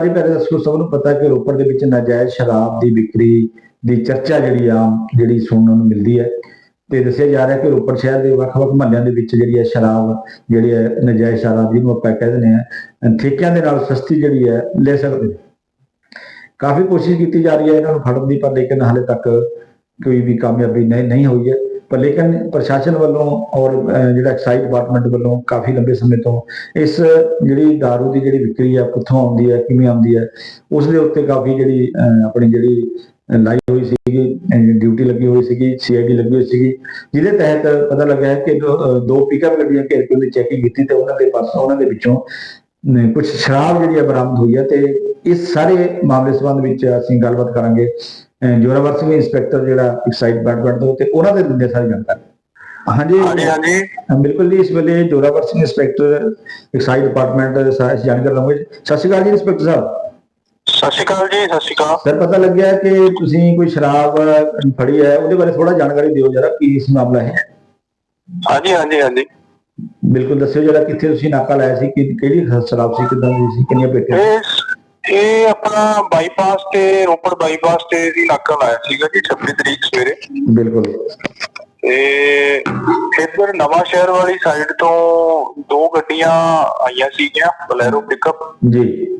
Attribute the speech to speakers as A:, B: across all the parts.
A: ਸਾਰੀ ਪਹਿਲੇ ਦੱਸੋ, ਸਭ ਨੂੰ ਪਤਾ ਕਿ ਰੋਪੜ ਦੇ ਵਿੱਚ ਨਾਜਾਇਜ਼ ਸ਼ਰਾਬ ਦੀ ਵਿਕਰੀ ਦੀ ਚਰਚਾ ਜਿਹੜੀ ਆ, ਜਿਹੜੀ ਸੁਣਨ ਨੂੰ ਮਿਲਦੀ ਹੈ। ਤੇ ਦੱਸਿਆ ਜਾ ਰਿਹਾ ਕਿ ਰੋਪੜ ਸ਼ਹਿਰ ਦੇ ਵੱਖ-ਵੱਖ ਮਹੱਲਿਆਂ ਦੇ ਵਿੱਚ ਜਿਹੜੀ ਹੈ ਸ਼ਰਾਬ, ਜਿਹੜੀ ਹੈ ਨਾਜਾਇਜ਼ ਸ਼ਰਾਬ ਜਿਹਨੂੰ ਆਪਾਂ ਕਹਿ ਦਿੰਦੇ ਆ ਠੇਕਿਆਂ ਦੇ ਨਾਲ ਸਸਤੀ ਜਿਹੜੀ ਹੈ ਲੈ ਸਕਦੇ ਕਾਫੀ ਕੋਸ਼ਿਸ਼ ਕੀਤੀ ਜਾ ਰਹੀ ਹੈ ਇਹਨਾਂ ਨੂੰ ਫੜਨ ਦੀ, ਪਰ ਲੇਕਿਨ ਹਾਲੇ ਤੱਕ ਕੋਈ ਵੀ ਕਾਮਯਾਬੀ ਨਹੀਂ ਨਹੀਂ ਹੋਈ ਹੈ। ਪਰ ਲੇਕਿਨ ਪ੍ਰਸ਼ਾਸਨ ਵੱਲੋਂ ਔਰ ਜਿਹੜਾ ਐਕਸਾਈਜ਼ ਡਿਪਾਰਟਮੈਂਟ ਵੱਲੋਂ ਕਾਫੀ ਲੰਬੇ ਸਮੇਂ ਤੋਂ ਇਸ ਜਿਹੜੀ दारू ਦੀ ਜਿਹੜੀ ਵਿਕਰੀ ਆ, ਕਿੱਥੋਂ ਆਉਂਦੀ ਹੈ ਕਿਵੇਂ ਆਉਂਦੀ ਹੈ ਉਸ ਦੇ ਉੱਤੇ ਕਾਫੀ ਜਿਹੜੀ ਆਪਣੀ ਜਿਹੜੀ ਲਾਈ ਹੋਈ ਸੀਗੀ ਡਿਊਟੀ ਲੱਗੀ ਹੋਈ ਸੀਗੀ, ਸੀਆਈਡੀ ਲੱਗੀ ਹੋਈ ਸੀਗੀ, ਜਿਹਦੇ ਤਹਿਤ ਪਤਾ ਲੱਗਿਆ ਹੈ ਕਿ ਦੋ- ਪਿਕਅਪ ਗੱਡੀਆਂ ਘੇਰ ਕੇ ਉਹਨੇ ਚੈਕਿੰਗ ਕੀਤੀ ਤੇ ਉਹਨਾਂ ਦੇ ਪਾਸੋਂ, ਉਹਨਾਂ ਦੇ ਵਿੱਚੋਂ ਕੁਝ ਸ਼ਰਾਬ ਜਿਹੜੀ ਹੈ ਬਰਾਮਦ ਹੋਈ ਹੈ ਤੇ ਇਸ ਸਾਰੇ ਮਾਮਲੇ ਸੰਬੰਧ ਵਿੱਚ ਅਸੀਂ ਗੱਲਬਾਤ ਕਰਾਂਗੇ। ਜੋਰਾਵਰ ਸਿੰਘ ਇੰਸਪੈਕਟਰ ਜਿਹੜਾ ਐਕਸਾਈਜ਼ ਡਿਪਾਰਟਮੈਂਟ ਤੋਂ ਤੇ ਉਹਨਾਂ ਦੇ ਦਿੰਦੇ ਸਾਰੀ ਜਾਣਕਾਰੀ। ਹਾਂਜੀ।
B: ਹਾਂਜੀ
A: ਬਿਲਕੁਲ ਜੀ ਇਸ ਵੇਲੇ Zorawar Singh inspector excise department ਦੇ ਸਾਰੇ ਜਾਣਕਾਰੀ ਲਵਾਂਗੇ ਸਤਿ ਸ਼੍ਰੀ ਅਕਾਲ ਜੀ ਇੰਸਪੈਕਟਰ ਸਾਹਿਬ।
B: ਸਤਿ ਸ਼੍ਰੀ ਅਕਾਲ ਜੀ ਸਤਿ ਸ਼੍ਰੀ ਅਕਾਲ।
A: ਸਰ ਪਤਾ ਲੱਗਿਆ ਕਿ ਤੁਸੀਂ ਕੋਈ ਸ਼ਰਾਬ ਫੜੀ ਹੈ ਉਹਦੇ ਬਾਰੇ ਥੋੜਾ ਜਾਣਕਾਰੀ ਦਿਓ ਜਰਾ ਕੀ ਇਸ ਮਾਮਲਾ ਹੈ?
B: ਹਾਂਜੀ ਹਾਂਜੀ ਹਾਂਜੀ।
A: ਬਿਲਕੁਲ ਦੱਸਿਓ ਜਰਾ ਕਿੱਥੇ ਤੁਸੀਂ ਨਾਕਾ ਲਾਇਆ ਸੀ ਕਿ ਕਿਹੜੀ ਸ਼ਰਾਬ ਸੀ ਕਿਦਾਂ ਦੀ ਸੀ ਕਿੰਨੀਆਂ ਪੇਟੀਆਂ?
B: ਇਹ ਇਹ ਆਪਣਾ ਬਾਈਪਾਸ ਤੇ ਰੋਪੜ ਬਾਈਪਾਸ ਤੇ ਦੀ ਨਾਕਾ ਲਾਇਆ ਸੀਗਾ ਜੀ 26 ਤਰੀਕ ਸਵੇਰੇ।
A: ਬਿਲਕੁਲ।
B: ਤੇ ਇੱਧਰ ਨਵਾਂ ਸ਼ਹਿਰ ਵਾਲੀ ਸਾਈਡ ਤੋਂ ਦੋ ਗੱਡੀਆਂ ਆਈਆਂ ਸੀਗੀਆਂ ਬਲੈਰੋ ਪਿਕਅਪ
A: ਜੀ।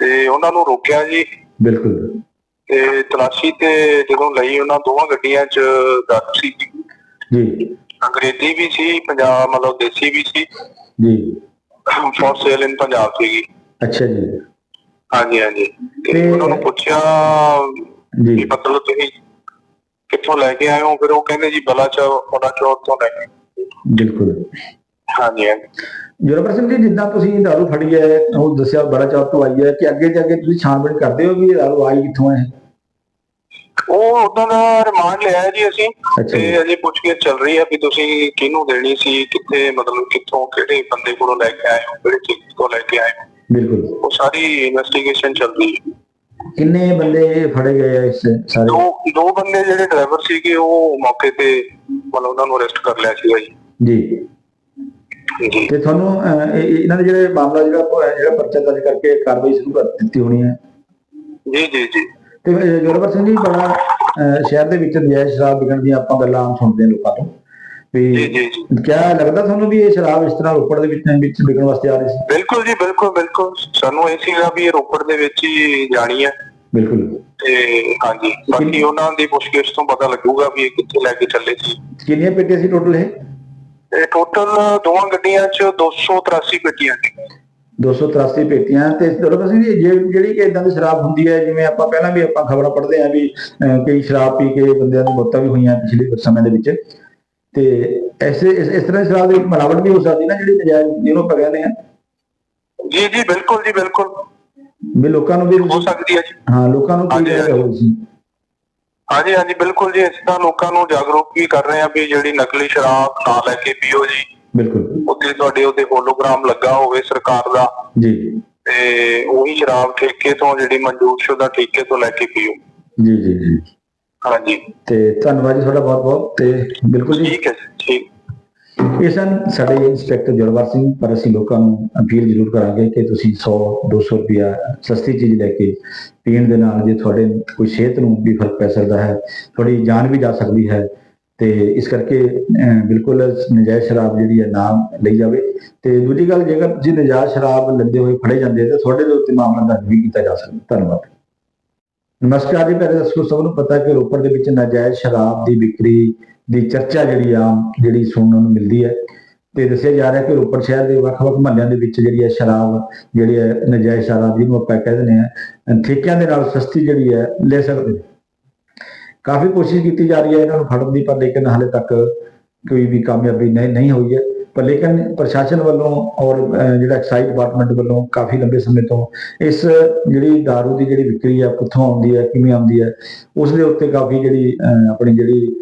B: ਤੇ ਉਹਨਾਂ ਨੂੰ ਰੋਕਿਆ ਜੀ।
A: ਬਿਲਕੁਲ।
B: ਤੇ ਤਲਾਸ਼ੀ ਤੇ ਜਦੋਂ ਲਈ ਉਹਨਾਂ ਦੋਵਾਂ ਗੱਡੀਆਂ 'ਚ ਦਾਰੂ ਸੀ।
A: ਜੀ।
B: ਅੰਗਰੇਜ਼ੀ ਵੀ ਸੀ ਪੰਜਾਬ ਮਤਲਬ ਦੇਸੀ ਵੀ ਸੀ।
A: ਜੀ।
B: ਫॉर ਸੇਲ ਇਨ ਪੰਜਾਬ ਸੀਗੀ।
A: ਅੱਛਾ ਜੀ।
B: ਹਾਂਜੀ ਹਾਂਜੀ। ਤੇ
A: ਤੇ-
B: ਉਹਨਾਂ ਨੂੰ ਪੁੱਛਿਆ
A: ਜੀ।
B: ਵੀ ਮਤਲਬ ਤੁਸੀਂ ਕਿੱਥੋਂ ਲੈ ਕੇ ਆਏ ਹੋ? ਫਿਰ ਉਹ ਕਹਿੰਦੇ ਜੀ ਬਲਾਚੌਰ ਉਹਨਾਂ ਚੌਰ ਤੋਂ ਲੈ ਕੇ।
A: ਬਿਲਕੁਲ।
B: ਹਾਂਜੀ ਹਾਂਜੀ।
A: ਜੋਰਾਵਰ ਸਿੰਘ ਜੀ ਜਿੱਦਾਂ ਤੁਸੀਂ ਦਾਰੂ ਫੜੀ ਹੈ ਉਹ ਦੱਸਿਆ ਬੜਾ ਚੌਕ ਤੋਂ ਆਈ ਹੈ ਕਿ ਅੱਗੇ ਜਾ ਕੇ ਤੁਸੀਂ ਛਾਣਬੀਣ ਕਰਦੇ ਹੋ ਵੀ ਇਹ ਦਾਰੂ ਆਈ ਕਿੱਥੋਂ ਹੈ?
B: ਉਹ ਉਦੋਂ ਦਾ ਰਿਮਾਂਡ ਲਿਆ ਹੈ ਜੀ ਅਸੀਂ
A: ਅੱਛਾ ਜੀ।
B: ਤੇ ਅਜੇ ਪੁੱਛਗਿੱਛ ਚੱਲ ਰਹੀ ਹੈ ਵੀ ਤੁਸੀਂ ਕਿਹਨੂੰ ਦੇਣੀ ਸੀ ਕਿੱਥੇ ਮਤਲਬ ਕਿੱਥੋਂ ਕਿਹੜੇ ਬੰਦੇ ਕੋਲੋਂ ਲੈ ਕੇ ਆਏ ਹੋ ਕਿਹੜੇ ਚੀਜ਼ ਤੋਂ ਲੈ ਕੇ ਆਏ ਹੋ?
A: ਬਿਲਕੁਲ।
B: ਉਹ ਸਾਰੀ ਇਨਵੈਸਟੀਗੇਸ਼ਨ ਚੱਲ ਰਹੀ ਹੈ।
A: ਕਿੰਨੇ ਬੰਦੇ ਫੜੇ ਗਏ ਆ ਇਸ ਸਾਰੇ?
B: ਦੋ ਦੋ ਬੰਦੇ ਜਿਹੜੇ ਡਰਾਈਵਰ ਸੀਗੇ ਉਹ ਮੌਕੇ ਤੇ ਮਤਲਬ ਉਹਨਾਂ ਨੂੰ ਅਰੈਸਟ ਕਰ ਲਿਆ ਸੀਗਾ ਜੀ।
A: ਜੀ। ਤੇ ਤੁਹਾਨੂੰ ਇਹਨਾਂ ਦੇ ਜਿਹੜੇ ਮਾਮਲਾ ਜਿਹੜਾ ਜਿਹੜਾ ਪਰਚਾ ਦਰਜ ਕਰਕੇ ਕਾਰਵਾਈ ਸ਼ੁਰੂ ਕਰ ਦਿੱਤੀ ਹੋਣੀ ਹੈ।
B: ਜੀ ਜੀ ਜੀ।
A: ਤੇ ਜੋਰਾਵਰ ਸਿੰਘ ਜੀ ਬੜਾ ਸ਼ਹਿਰ ਦੇ ਵਿੱਚ ਨਜਾਇਜ਼ ਸ਼ਰਾਬ ਵਿਕਣ ਦੀਆਂ ਆਪਾਂ ਗੱਲਾਂ ਆਮ ਸੁਣਦੇ ਹਾਂ ਲੋਕਾਂ ਤੋਂ। ਵੀ ਕਿਆ ਲੱਗਦਾ ਤੁਹਾਨੂੰ ਵੀ ਇਹ ਸ਼ਰਾਬ ਇਸ ਤਰ੍ਹਾਂ ਰੋਪੜ ਦੇ ਵਿੱਚ ਵਿੱਚ ਵਿਕਣ ਵਾਸਤੇ ਆ ਰਹੀ ਸੀ?
B: ਬਿਲਕੁਲ ਜੀ ਬਿਲਕੁਲ ਬਿਲਕੁਲ। ਸਾਨੂੰ ਇਹ ਸੀਗਾ ਵੀ ਇਹ ਰੋਪੜ ਦੇ ਵਿੱਚ ਹੀ ਜਾਣੀ ਹੈ।
A: ਬਿਲਕੁਲ।
B: ਤੇ ਹਾਂਜੀ ਬਾਕੀ ਉਹਨਾਂ ਦੀ ਪੁੱਛਗਿੱਛ ਤੋਂ ਪਤਾ ਲੱਗੂਗਾ ਵੀ ਇਹ ਕਿੱਥੇ ਲੈ ਕੇ ਚੱਲੇ ਸੀ।
A: ਕਿੰਨੀਆਂ ਪੇਟੀਆਂ ਸੀ ਟੋਟਲ ਇਹ?
B: ਇਹ ਟੋਟਲ ਦੋਵਾਂ ਗੱਡੀਆਂ 'ਚ 283 ਗੱਡੀਆਂ ਨੇ।
A: 283 ਪੇਟੀਆਂ। ਤੇ ਜੀ ਜੇ- ਜਿਹੜੀ ਕਿ ਇਦਾਂ ਦੀ ਸ਼ਰਾਬ ਹੁੰਦੀ ਹੈ ਜਿਵੇਂ ਆਪਾਂ ਪਹਿਲਾਂ ਵੀ ਆਪਾਂ ਖਬਰਾਂ ਪੜ੍ਹਦੇ ਆਂ ਵੀ ਕਈ ਸ਼ਰਾਬ ਪੀ ਕੇ ਬੰਦਿਆਂ ਦੀ ਮੌਤਾਂ ਵੀ ਹੋਈਆਂ ਪਿਛਲੇ ਸਮੇਂ ਦੇ ਵਿੱਚ। ਤੇ ਐਸੇ ਇਸ ਤਰ੍ਹਾਂ ਦੀ ਸ਼ਰਾਬ ਦੀ ਮਿਲਾਵਟ ਵੀ ਹੋ ਸਕਦੀ ਨਾ ਜਿਹੜੀ ਨਜਾਇਜ਼ ਜਿਹਨੂੰ ਆਪਾਂ ਕਹਿੰਦੇ ਆ
B: ਜੀ ਜੀ ਬਿਲਕੁਲ ਜੀ ਬਿਲਕੁਲ।
A: ਵੀ ਲੋਕਾਂ ਨੂੰ ਵੀ
B: ਹੋ ਸਕਦੀ ਹੈ ਜੀ।
A: ਹਾਂ ਲੋਕਾਂ ਨੂੰ ਕੀ
B: ਹਾਂਜੀ,
A: ਜਾਇਜ਼ ਹੋ ਸੀ
B: ਹਾਂਜੀ ਹਾਂਜੀ ਬਿਲਕੁਲ ਜੀ। ਅਸੀਂ ਤਾਂ ਲੋਕਾਂ ਨੂੰ ਜਾਗਰੂਕ ਵੀ ਕਰ ਰਹੇ ਹਾਂ ਵੀ ਜਿਹੜੀ ਨਕਲੀ ਸ਼ਰਾਬ ਨਾ ਲੈ ਕੇ ਪੀਓ ਜੀ।
A: ਬਿਲਕੁਲ।
B: ਉੱਤੇ ਤੁਹਾਡੇ ਉਹਦੇ ਹੋਲੋਗ੍ਰਾਮ ਲੱਗਾ ਹੋਵੇ ਸਰਕਾਰ ਦਾ।
A: ਜੀ।
B: ਤੇ ਉਹੀ ਸ਼ਰਾਬ ਠੇਕੇ ਤੋਂ ਜਿਹੜੀ ਮਨਜ਼ੂਰਸ਼ੁਦਾ ਠੇਕੇ ਤੋਂ ਲੈ ਕੇ ਪੀਓ।
A: ਜੀ ਜੀ ਜੀ।
B: ਹਾਂਜੀ।
A: ਤੇ ਧੰਨਵਾਦ ਜੀ ਤੁਹਾਡਾ ਬਹੁਤ ਬਹੁਤ ਤੇ ਬਿਲਕੁਲ ਜੀ।
B: ਠੀਕ ਹੈ ਜੀ ਠੀਕ।
A: ਇਹ ਸਨ ਸਾਡੇ ਇੰਸਪੈਕਟਰ ਜਲਵਾਰ ਸਿੰਘ ਪਰ ਅਸੀਂ ਲੋਕਾਂ ਨੂੰ ਅਪੀਲ ਜ਼ਰੂਰ ਕਰਾਂਗੇ ਕਿ ਤੁਸੀਂ 100 200 ਰੁਪਿਆ ਸਸਤੀ ਚੀਜ਼ ਲੈ ਕੇ ਪੀਣ ਦੇ ਨਾਲ ਜੇ ਤੁਹਾਡੇ ਕੋਈ ਸਿਹਤ ਨੂੰ ਵੀ ਫ਼ਰਕ ਪੈ ਸਕਦਾ ਹੈ ਤੁਹਾਡੀ ਜਾਨ ਵੀ ਜਾ ਸਕਦੀ ਹੈ ਤੇ ਇਸ ਕਰਕੇ ਬਿਲਕੁਲ ਨਜਾਇਜ਼ ਸ਼ਰਾਬ ਜਿਹੜੀ ਹੈ ਨਾ ਲਈ ਜਾਵੇ। ਤੇ ਦੂਜੀ ਗੱਲ ਜੇਕਰ ਤੁਸੀਂ ਨਜਾਇਜ਼ ਸ਼ਰਾਬ ਲੈਂਦੇ ਹੋਏ ਫੜੇ ਜਾਂਦੇ ਤਾਂ ਤੁਹਾਡੇ ਦੇ ਉੱਤੇ ਮਾਮਲਾ ਦਰਜ ਵੀ ਕੀਤਾ ਜਾ ਸਕਦਾ। ਧੰਨਵਾਦ। ਨਮਸਕਾਰ ਜੀ ਮੇਰੇ ਦੱਸੋ ਸਭ ਨੂੰ ਪਤਾ ਕਿ ਰੋਪੜ ਦੇ ਵਿੱਚ ਨਾਜਾਇਜ਼ ਸ਼ਰਾਬ ਦੀ ਵਿਕਰੀ ਦੀ ਚਰਚਾ ਜਿਹੜੀ ਆ, ਜਿਹੜੀ ਸੁਣਨ ਨੂੰ ਮਿਲਦੀ ਹੈ ਤੇ ਦੱਸਿਆ ਜਾ ਰਿਹਾ ਕਿ ਰੋਪੜ ਸ਼ਹਿਰ ਦੇ ਵੱਖ-ਵੱਖ ਮਹੱਲਿਆਂ ਦੇ ਵਿੱਚ ਜਿਹੜੀ ਹੈ ਸ਼ਰਾਬ, ਜਿਹੜੀ ਹੈ ਨਜਾਇਜ਼ ਸ਼ਰਾਬ ਜਿਹਨੂੰ ਆਪਾਂ ਕਹਿ ਦਿੰਦੇ ਆ ਠੇਕਿਆਂ ਦੇ ਨਾਲ ਸਸਤੀ ਜਿਹੜੀ ਹੈ, ਲੈ ਸਕਦੇ ਕਾਫੀ ਕੋਸ਼ਿਸ਼ ਕੀਤੀ ਜਾ ਰਹੀ ਹੈ ਇਹਨਾਂ ਨੂੰ ਫੜਨ ਦੀ, ਪਰ ਲੇਕਿਨ ਹਾਲੇ ਤੱਕ ਕੋਈ ਵੀ ਕਾਮਯਾਬੀ ਨਹੀਂ ਨਹੀਂ ਹੋਈ ਹੈ। ਪਰ ਲੇਕਿਨ ਪ੍ਰਸ਼ਾਸਨ ਵੱਲੋਂ ਔਰ ਜਿਹੜਾ ਐਕਸਾਈਜ਼ ਡਿਪਾਰਟਮੈਂਟ ਵੱਲੋਂ ਕਾਫੀ ਲੰਬੇ ਸਮੇਂ ਤੋਂ ਇਸ ਜਿਹੜੀ दारू ਦੀ ਜਿਹੜੀ ਵਿਕਰੀ ਆ, ਕਿੱਥੋਂ ਆਉਂਦੀ ਹੈ ਕਿਵੇਂ ਆਉਂਦੀ ਹੈ ਉਸ ਦੇ ਉੱਤੇ ਕਾਫੀ ਜਿਹੜੀ ਆਪਣੀ ਜਿਹੜੀ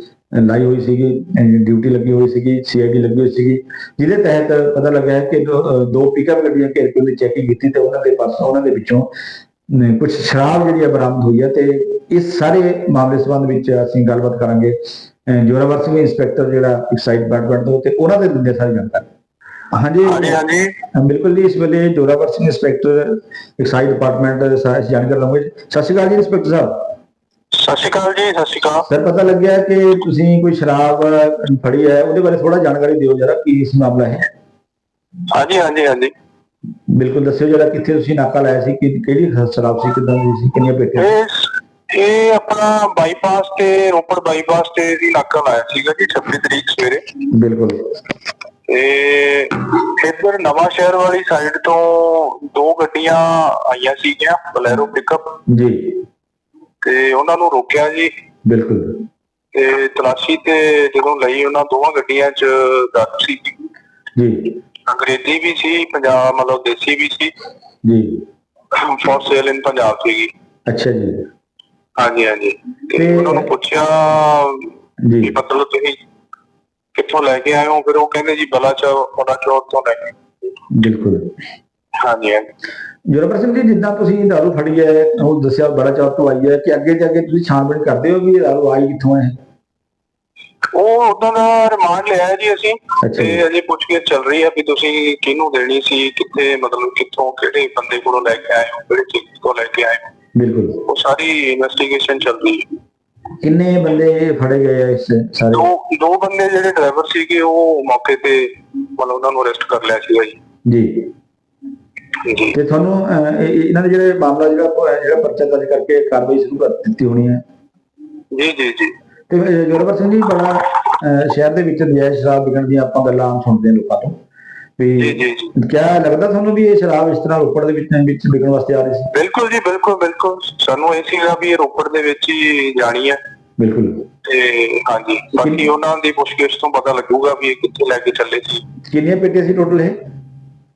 A: ਲਾਈ ਹੋਈ ਸੀਗੀ ਡਿਊਟੀ ਲੱਗੀ ਹੋਈ ਸੀਗੀ, ਸੀਆਈਡੀ ਲੱਗੀ ਹੋਈ ਸੀਗੀ, ਜਿਹਦੇ ਤਹਿਤ ਪਤਾ ਲੱਗਾ ਕਿ ਦੋ ਦੋ ਪਿਕਅਪ ਗੱਡੀਆਂ ਘੇਰ ਕੇ ਉਹਦੀ ਚੈਕਿੰਗ ਕੀਤੀ ਤੇ ਉਹਨਾਂ ਦੇ ਪਾਸ ਉਹਨਾਂ ਦੇ ਵਿੱਚੋਂ ਕੁਝ ਸ਼ਰਾਬ ਜਿਹੜੀ ਆ ਬਰਾਮਦ ਹੋਈ ਹੈ ਤੇ ਇਸ ਸਾਰੇ ਮਾਮਲੇ ਸੰਬੰਧ ਵਿੱਚ ਅਸੀਂ ਗੱਲਬਾਤ ਕਰਾਂਗੇ। ਜੋਰਾਵਰ ਸਿੰਘ ਇੰਸਪੈਕਟਰ ਜਿਹੜਾ ਐਕਸਾਈਜ਼ ਡਿਪਾਰਟਮੈਂਟ ਤੋਂ ਤੇ ਉਹਨਾਂ ਦੇ ਦਿੰਦੇ ਸਾਰੀ ਜਾਣਕਾਰੀ। ਹਾਂਜੀ।
B: ਹਾਂਜੀ
A: ਬਿਲਕੁਲ ਜੀ ਇਸ ਵੇਲੇ Zorawar Singh inspector excise department science ਜਾਣਕਾਰੀ ਲਵਾਂਗੇ। ਸਤਿ ਸ਼੍ਰੀ ਅਕਾਲ ਜੀ ਇੰਸਪੈਕਟਰ ਸਾਹਿਬ।
B: ਸਤਿ ਸ਼੍ਰੀ ਅਕਾਲ ਜੀ ਸਤਿ ਸ਼੍ਰੀ ਅਕਾਲ।
A: ਸਰ ਪਤਾ ਲੱਗਿਆ ਕਿ ਤੁਸੀਂ ਕੋਈ ਸ਼ਰਾਬ ਫੜੀ ਹੈ ਉਹਦੇ ਬਾਰੇ ਥੋੜਾ ਜਾਣਕਾਰੀ ਦਿਓ ਜਰਾ ਕੀ ਇਸ ਮਾਮਲਾ ਹੈ?
B: ਹਾਂਜੀ ਹਾਂਜੀ ਹਾਂਜੀ।
A: ਬਿਲਕੁਲ ਦੱਸਿਓ ਜਰਾ ਕਿੱਥੇ ਤੁਸੀਂ ਨਾਕਾ ਲਾਇਆ ਸੀ ਕਿ ਕਿਹੜੀ ਸ਼ਰਾਬ ਸੀ ਕਿਦਾਂ ਦੀ ਸੀ ਕਿੰਨੀਆਂ ਪੇਟੀਆਂ?
B: ਇਹ ਆਪਣਾ ਬਾਈਪਾਸ ਤੇ ਰੋਪੜ ਬਾਈਪਾਸ ਤੇ ਦੀ ਨਾਕਾ ਲਾਇਆ ਸੀਗਾ ਜੀ 26 ਤਰੀਕ ਸਵੇਰੇ।
A: ਬਿਲਕੁਲ।
B: ਤੇ ਇੱਧਰ ਨਵਾਂ ਸ਼ਹਿਰ ਵਾਲੀ ਸਾਈਡ ਤੋਂ ਦੋ ਗੱਡੀਆਂ ਆਈਆਂ ਸੀਗੀਆਂ ਬਲੈਰੋ ਪਿਕਅਪ
A: ਜੀ।
B: ਤੇ ਉਹਨਾਂ ਨੂੰ ਰੋਕਿਆ ਜੀ।
A: ਬਿਲਕੁਲ।
B: ਤੇ ਤਲਾਸ਼ੀ ਤੇ ਜਦੋਂ ਲਈ ਉਹਨਾਂ ਦੋਵਾਂ ਗੱਡੀਆਂ 'ਚ ਦਾਰੂ ਸੀ।
A: ਜੀ।
B: ਅੰਗਰੇਜ਼ੀ ਵੀ ਸੀ ਪੰਜਾਬ ਮਤਲਬ ਦੇਸੀ ਵੀ ਸੀ।
A: ਜੀ।
B: ਫॉर ਸੇਲ ਇਨ ਪੰਜਾਬ ਸੀਗੀ।
A: ਅੱਛਾ ਜੀ।
B: ਹਾਂਜੀ ਹਾਂਜੀ। ਤੇ
A: ਤੇ-
B: ਉਹਨਾਂ ਨੂੰ ਪੁੱਛਿਆ
A: ਜੀ।
B: ਵੀ ਮਤਲਬ ਤੁਸੀਂ ਕਿੱਥੋਂ ਲੈ ਕੇ ਆਏ ਹੋ? ਫਿਰ ਉਹ ਕਹਿੰਦੇ ਜੀ ਬਲਾਚੌਰ ਬੜਾ ਚੌਰ ਤੋਂ ਲੈ ਕੇ।
A: ਬਿਲਕੁਲ।
B: ਹਾਂਜੀ ਹਾਂਜੀ।
A: ਜੋਰਾਵਰ ਸਿੰਘ ਜੀ ਜਿੱਦਾਂ ਤੁਸੀਂ ਦਾਰੂ ਫੜੀ ਹੈ ਉਹ ਦੱਸਿਆ ਬੜਾ ਚੌਕ ਤੋਂ ਆਈ ਹੈ ਕਿ ਅੱਗੇ ਜਾ ਕੇ ਤੁਸੀਂ ਛਾਣਬੀਣ ਕਰਦੇ ਹੋ ਵੀ ਇਹ ਦਾਰੂ ਆਈ ਕਿੱਥੋਂ ਹੈ?
B: ਉਹ ਉਦੋਂ ਦਾ ਰਿਮਾਂਡ ਲਿਆ ਜੀ ਅਸੀਂ।
A: ਅੱਛਾ ਜੀ।
B: ਤੇ ਅਜੇ ਪੁੱਛ ਕੇ ਚੱਲ ਰਹੀ ਹੈ ਵੀ ਤੁਸੀਂ ਕਿਹਨੂੰ ਦੇਣੀ ਸੀ ਕਿੱਥੇ ਮਤਲਬ ਕਿੱਥੋਂ ਕਿਹੜੇ ਬੰਦੇ ਕੋਲੋਂ ਲੈ ਕੇ ਆਏ ਹੋ ਕਿਹੜੇ ਚੀਜ਼ ਤੋਂ ਲੈ ਕੇ ਆਏ ਹੋ?
A: ਬਿਲਕੁਲ।
B: ਉਹ ਸਾਰੀ ਇਨਵੈਸਟੀਗੇਸ਼ਨ ਚੱਲ ਰਹੀ ਹੈ।
A: ਕਿੰਨੇ ਬੰਦੇ ਫੜੇ ਗਏ ਆ ਇਸ ਸਾਰੇ?
B: ਦੋ ਦੋ ਬੰਦੇ ਜਿਹੜੇ ਡਰਾਈਵਰ ਸੀਗੇ ਉਹ ਮੌਕੇ ਤੇ ਮਤਲਬ ਉਹਨਾਂ ਨੂੰ ਅਰੈਸਟ ਕਰ ਲਿਆ ਸੀਗਾ ਜੀ।
A: ਜੀ। ਤੇ ਤੁਹਾਨੂੰ ਇਹਨਾਂ ਦੇ ਜਿਹੜੇ ਮਾਮਲਾ ਜਿਹੜਾ ਜਿਹੜਾ ਪਰਚਾ ਦਰਜ ਕਰਕੇ ਕਾਰਵਾਈ ਸ਼ੁਰੂ ਕਰ ਦਿੱਤੀ ਹੋਣੀ ਹੈ?
B: ਜੀ ਜੀ ਜੀ।
A: ਤੇ ਜੋਰਾਵਰ ਸਿੰਘ ਜੀ ਬੜਾ ਸ਼ਹਿਰ ਦੇ ਵਿੱਚ ਨਜਾਇਜ਼ ਸ਼ਰਾਬ ਵਿਕਣ ਦੀਆਂ ਆਪਾਂ ਗੱਲਾਂ ਆਮ ਸੁਣਦੇ ਹਾਂ ਲੋਕਾਂ ਤੋਂ। ਵੀ
B: ਜੀ ਜੀ
A: ਕਿਆ ਲੱਗਦਾ ਤੁਹਾਨੂੰ ਵੀ ਇਹ ਸ਼ਰਾਬ ਇਸ ਤਰ੍ਹਾਂ ਰੋਪੜ ਦੇ ਵਿੱਚ ਵਿੱਚ ਵਿਕਣ ਵਾਸਤੇ ਆ ਰਹੀ ਸੀ?
B: ਬਿਲਕੁਲ ਜੀ ਬਿਲਕੁਲ ਬਿਲਕੁਲ। ਸਾਨੂੰ ਇਹ ਸੀਗਾ ਵੀ ਇਹ ਰੋਪੜ ਦੇ ਵਿੱਚ ਹੀ ਜਾਣੀ ਹੈ।
A: ਬਿਲਕੁਲ।
B: ਤੇ ਹਾਂਜੀ ਬਾਕੀ ਉਹਨਾਂ ਦੀ ਪੁੱਛਗਿੱਛ ਤੋਂ ਪਤਾ ਲੱਗੂਗਾ ਵੀ ਇਹ ਕਿੱਥੇ ਲੈ ਕੇ ਚੱਲੇ ਸੀ।
A: ਕਿੰਨੀਆਂ ਪੇਟੀਆਂ ਸੀ ਟੋਟਲ ਇਹ?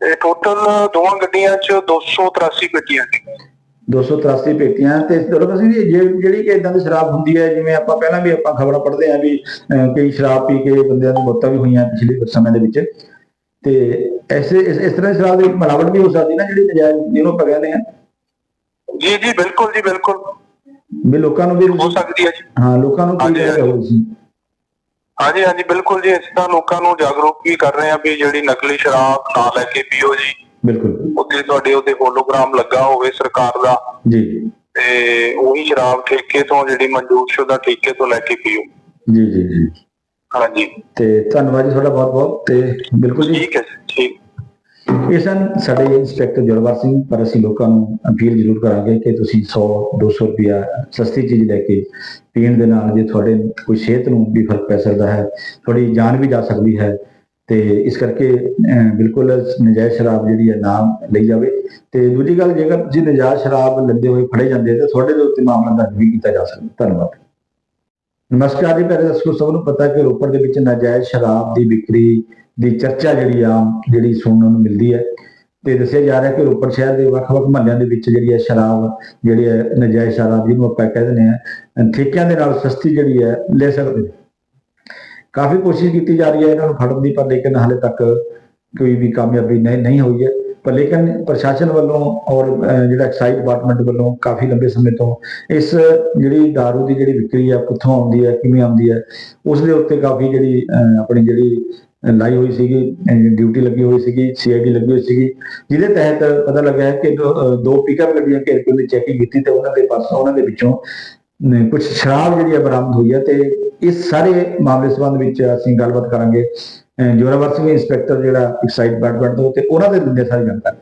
B: ਇਹ ਟੋਟਲ ਦੋਵਾਂ ਗੱਡੀਆਂ 'ਚ 283 ਗੱਡੀਆਂ ਨੇ।
A: 283 ਪੇਟੀਆਂ ਤੇ ਸਿੰਘ ਜੀ ਜੇ- ਜਿਹੜੀ ਕਿ ਇਦਾਂ ਦੀ ਸ਼ਰਾਬ ਹੁੰਦੀ ਹੈ ਜਿਵੇਂ ਆਪਾਂ ਪਹਿਲਾਂ ਵੀ ਆਪਾਂ ਖਬਰਾਂ ਪੜ੍ਹਦੇ ਆਂ ਵੀ ਕਈ ਸ਼ਰਾਬ ਪੀ ਕੇ ਬੰਦਿਆਂ ਦੀ ਮੌਤਾਂ ਵੀ ਹੋਈਆਂ ਪਿਛਲੇ ਸਮੇਂ ਦੇ ਵਿੱਚ। ਤੇ ਐਸੇ ਇਸ ਤਰ੍ਹਾਂ ਸ਼ਰਾਬ ਦੀ ਮਿਲਾਵਟ ਵੀ ਹੋ ਸਕਦੀ ਨਾ ਜਿਹੜੀ ਨਜਾਇਜ਼ ਜਿਹਨੂੰ ਆਪਾਂ ਕਹਿੰਦੇ ਆ
B: ਜੀ ਜੀ ਬਿਲਕੁਲ ਜੀ ਬਿਲਕੁਲ।
A: ਵੀ ਲੋਕਾਂ ਨੂੰ ਵੀ
B: ਹੋ ਸਕਦੀ ਹੈ ਜੀ।
A: ਹਾਂ ਲੋਕਾਂ ਨੂੰ ਕੀ
B: ਹਾਂਜੀ,
A: ਕਹਿ ਰਹੇ ਹੋ ਤੁਸੀਂ
B: ਹਾਂਜੀ ਹਾਂਜੀ ਬਿਲਕੁਲ ਜੀ ਇਸ ਤਰ੍ਹਾਂ ਲੋਕਾਂ ਨੂੰ ਜਾਗਰੂਕ ਵੀ ਕਰ ਰਹੇ ਆ ਵੀ ਜਿਹੜੀ ਨਕਲੀ ਸ਼ਰਾਬ ਨਾ ਲੈ ਕੇ ਪੀਓ ਜੀ।
A: ਬਿਲਕੁਲ।
B: ਉਹਦੇ ਤੁਹਾਡੇ ਉਹਦੇ ਹੋਲੋਗ੍ਰਾਮ ਲੱਗਾ ਹੋਵੇ ਸਰਕਾਰ ਦਾ।
A: ਜੀ।
B: ਤੇ ਉਹੀ ਸ਼ਰਾਬ ਠੇਕੇ ਤੋਂ ਜਿਹੜੀ ਮਨਜ਼ੂਰਸ਼ੁਦਾ ਠੇਕੇ ਤੋਂ ਲੈ ਕੇ ਪੀਓ।
A: ਜੀ ਜੀ ਜੀ।
B: ਹਾਂਜੀ।
A: ਤੇ ਧੰਨਵਾਦ ਜੀ ਤੁਹਾਡਾ ਬਹੁਤ ਬਹੁਤ ਤੇ ਬਿਲਕੁਲ ਜੀ।
B: ਠੀਕ ਹੈ ਜੀ ਠੀਕ।
A: ਇਹ ਸਨ ਸਾਡੇ ਇੰਸਪੈਕਟਰ ਜੋਰਵਰ ਸਿੰਘ ਪਰ ਅਸੀਂ ਲੋਕਾਂ ਨੂੰ ਅਪੀਲ ਜ਼ਰੂਰ ਕਰਾਂਗੇ ਕਿ ਤੁਸੀਂ 100 200 ਰੁਪਿਆ ਸਸਤੀ ਚੀਜ਼ ਲੈ ਕੇ ਪੀਣ ਦੇ ਨਾਲ ਜੇ ਤੁਹਾਡੇ ਕੋਈ ਸਿਹਤ ਨੂੰ ਵੀ ਫ਼ਰਕ ਪੈ ਸਕਦਾ ਹੈ ਤੁਹਾਡੀ ਜਾਨ ਵੀ ਜਾ ਸਕਦੀ ਹੈ ਤੇ ਇਸ ਕਰਕੇ ਬਿਲਕੁਲ ਨਜਾਇਜ਼ ਸ਼ਰਾਬ ਜਿਹੜੀ ਹੈ ਨਾ ਲਈ ਜਾਵੇ। ਤੇ ਦੂਜੀ ਗੱਲ ਜੇਕਰ ਤੁਸੀਂ ਨਜਾਇਜ਼ ਸ਼ਰਾਬ ਲੈਂਦੇ ਹੋਏ ਫੜੇ ਜਾਂਦੇ ਤਾਂ ਤੁਹਾਡੇ ਦੇ ਉੱਤੇ ਮਾਮਲਾ ਦਰਜ ਵੀ ਕੀਤਾ ਜਾ ਸਕਦਾ। ਧੰਨਵਾਦ। ਨਮਸਕਾਰ ਜੀ, ਪਹਿਲੇ ਦੱਸੋ, ਸਭ ਨੂੰ ਪਤਾ ਕਿ ਰੋਪੜ ਦੇ ਵਿੱਚ ਨਾਜਾਇਜ਼ ਸ਼ਰਾਬ ਦੀ ਵਿਕਰੀ ਦੀ ਚਰਚਾ ਜਿਹੜੀ ਆ, ਜਿਹੜੀ ਸੁਣਨ ਨੂੰ ਮਿਲਦੀ ਹੈ ਤੇ ਦੱਸਿਆ ਜਾ ਰਿਹਾ ਕਿ ਰੋਪੜ ਸ਼ਹਿਰ ਦੇ ਵੱਖ-ਵੱਖ ਮਹੱਲਿਆਂ ਦੇ ਵਿੱਚ ਜਿਹੜੀ ਹੈ ਸ਼ਰਾਬ, ਜਿਹੜੀ ਹੈ ਨਜਾਇਜ਼ ਸ਼ਰਾਬ ਜਿਹਨੂੰ ਆਪਾਂ ਕਹਿ ਦਿੰਦੇ ਆ ਠੇਕਿਆਂ ਦੇ ਨਾਲ ਸਸਤੀ ਜਿਹੜੀ ਹੈ, ਲੈ ਸਕਦੇ ਕਾਫੀ ਕੋਸ਼ਿਸ਼ ਕੀਤੀ ਜਾ ਰਹੀ ਹੈ ਇਹਨਾਂ ਨੂੰ ਫੜਨ ਦੀ, ਪਰ ਲੇਕਿਨ ਹਾਲੇ ਤੱਕ ਕੋਈ ਵੀ ਕਾਮਯਾਬੀ ਨਹੀਂ ਨਹੀਂ ਹੋਈ ਹੈ। ਪਰ ਲੇਕਿਨ ਪ੍ਰਸ਼ਾਸਨ ਵੱਲੋਂ ਔਰ ਜਿਹੜਾ ਐਕਸਾਈਜ਼ ਡਿਪਾਰਟਮੈਂਟ ਵੱਲੋਂ ਕਾਫੀ ਲੰਬੇ ਸਮੇਂ ਤੋਂ ਇਸ ਜਿਹੜੀ दारू ਦੀ ਜਿਹੜੀ ਵਿਕਰੀ ਆ, ਕਿੱਥੋਂ ਆਉਂਦੀ ਹੈ ਕਿਵੇਂ ਆਉਂਦੀ ਹੈ ਉਸ ਦੇ ਉੱਤੇ ਕਾਫੀ ਜਿਹੜੀ ਆਪਣੀ ਜਿਹੜੀ ਲਾਈ ਹੋਈ ਸੀਗੀ ਡਿਊਟੀ ਲੱਗੀ ਹੋਈ ਸੀਗੀ, ਸੀਆਈਡੀ ਲੱਗੀ ਹੋਈ ਸੀਗੀ, ਜਿਹਦੇ ਤਹਿਤ ਪਤਾ ਲੱਗਾ ਹੈ ਕਿ ਦੋ- ਦੋ ਪਿਕਅਪ ਗੱਡੀਆਂ ਘੇਰ ਕੇ ਉਹਦੀ ਚੈਕਿੰਗ ਕੀਤੀ ਤੇ ਉਹਨਾਂ ਦੇ ਪਾਸੋਂ, ਉਹਨਾਂ ਦੇ ਵਿੱਚੋਂ ਕੁਝ ਸ਼ਰਾਬ ਜਿਹੜੀ ਹੈ ਬਰਾਮਦ ਹੋਈ ਹੈ ਤੇ ਇਸ ਸਾਰੇ ਮਾਮਲੇ ਸੰਬੰਧ ਵਿੱਚ ਅਸੀਂ ਗੱਲਬਾਤ ਕਰਾਂਗੇ। ਜੋਰਾਵਰ ਸਿੰਘ ਇੰਸਪੈਕਟਰ ਜਿਹੜਾ ਐਕਸਾਈਜ਼ ਡਿਪਾਰਟਮੈਂਟ ਤੋਂ ਤੇ ਉਹਨਾਂ ਦੇ ਦਿੰਦੇ ਸਾਰੀ ਜਾਣਕਾਰੀ।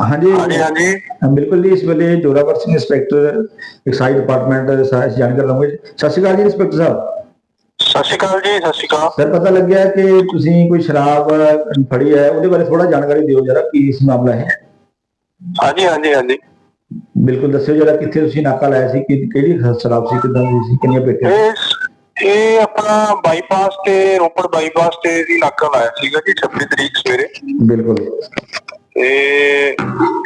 A: ਹਾਂਜੀ।
B: ਹਾਂਜੀ
A: ਬਿਲਕੁਲ ਜੀ ਇਸ ਵੇਲੇ Zorawar Singh inspector excise department science ਜਾਣਕਾਰੀ ਲਵਾਂਗੇ ਸਤਿ ਸ਼੍ਰੀ ਅਕਾਲ ਜੀ ਇੰਸਪੈਕਟਰ ਸਾਹਿਬ।
B: ਸਤਿ ਸ਼੍ਰੀ ਅਕਾਲ ਜੀ ਸਤਿ ਸ਼੍ਰੀ ਅਕਾਲ।
A: ਸਰ ਪਤਾ ਲੱਗਿਆ ਕਿ ਤੁਸੀਂ ਕੋਈ ਸ਼ਰਾਬ ਫੜੀ ਹੈ ਉਹਦੇ ਬਾਰੇ ਥੋੜਾ ਜਾਣਕਾਰੀ ਦਿਓ ਜਰਾ ਕੀ ਇਸ ਮਾਮਲਾ ਹੈ?
B: ਹਾਂਜੀ ਹਾਂਜੀ ਹਾਂਜੀ।
A: ਬਿਲਕੁਲ ਦੱਸਿਓ ਜਰਾ ਕਿੱਥੇ ਤੁਸੀਂ ਨਾਕਾ ਲਾਇਆ ਸੀ ਕਿ ਕਿਹੜੀ ਸ਼ਰਾਬ ਸੀ ਕਿਦਾਂ ਦੀ ਸੀ ਕਿੰਨੀਆਂ ਪੇਟੀਆਂ
B: ਇਹ ਆਪਣਾ ਬਾਈਪਾਸ ਤੇ ਰੋਪੜ ਬਾਈਪਾਸ ਤੇ ਦੀ ਨਾਕਾ ਲਾਇਆ ਸੀਗਾ ਜੀ 26 ਤਰੀਕ ਸਵੇਰੇ।
A: ਬਿਲਕੁਲ।
B: ਤੇ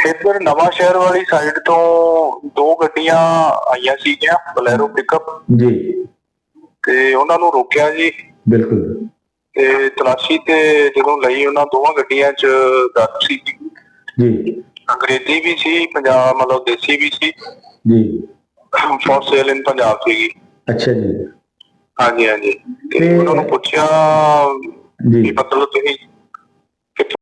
B: ਇੱਧਰ ਨਵਾਂ ਸ਼ਹਿਰ ਵਾਲੀ ਸਾਈਡ ਤੋਂ ਦੋ ਗੱਡੀਆਂ ਆਈਆਂ ਸੀਗੀਆਂ ਬਲੈਰੋ ਪਿਕਅਪ
A: ਜੀ।
B: ਤੇ ਉਹਨਾਂ ਨੂੰ ਰੋਕਿਆ ਜੀ।
A: ਬਿਲਕੁਲ।
B: ਤੇ ਤਲਾਸ਼ੀ ਤੇ ਜਦੋਂ ਲਈ ਉਹਨਾਂ ਦੋਵਾਂ ਗੱਡੀਆਂ 'ਚ ਦਾਰੂ ਸੀ।
A: ਜੀ।
B: ਅੰਗਰੇਜ਼ੀ ਵੀ ਸੀ ਪੰਜਾਬ ਮਤਲਬ ਦੇਸੀ ਵੀ ਸੀ।
A: ਜੀ।
B: ਫॉर ਸੇਲ ਇਨ ਪੰਜਾਬ ਸੀਗੀ।
A: ਅੱਛਾ ਜੀ।
B: ਹਾਂਜੀ ਹਾਂਜੀ। ਤੇ
A: ਤੇ-
B: ਉਹਨਾਂ ਨੂੰ ਪੁੱਛਿਆ
A: ਜੀ।
B: ਵੀ ਮਤਲਬ ਤੁਸੀਂ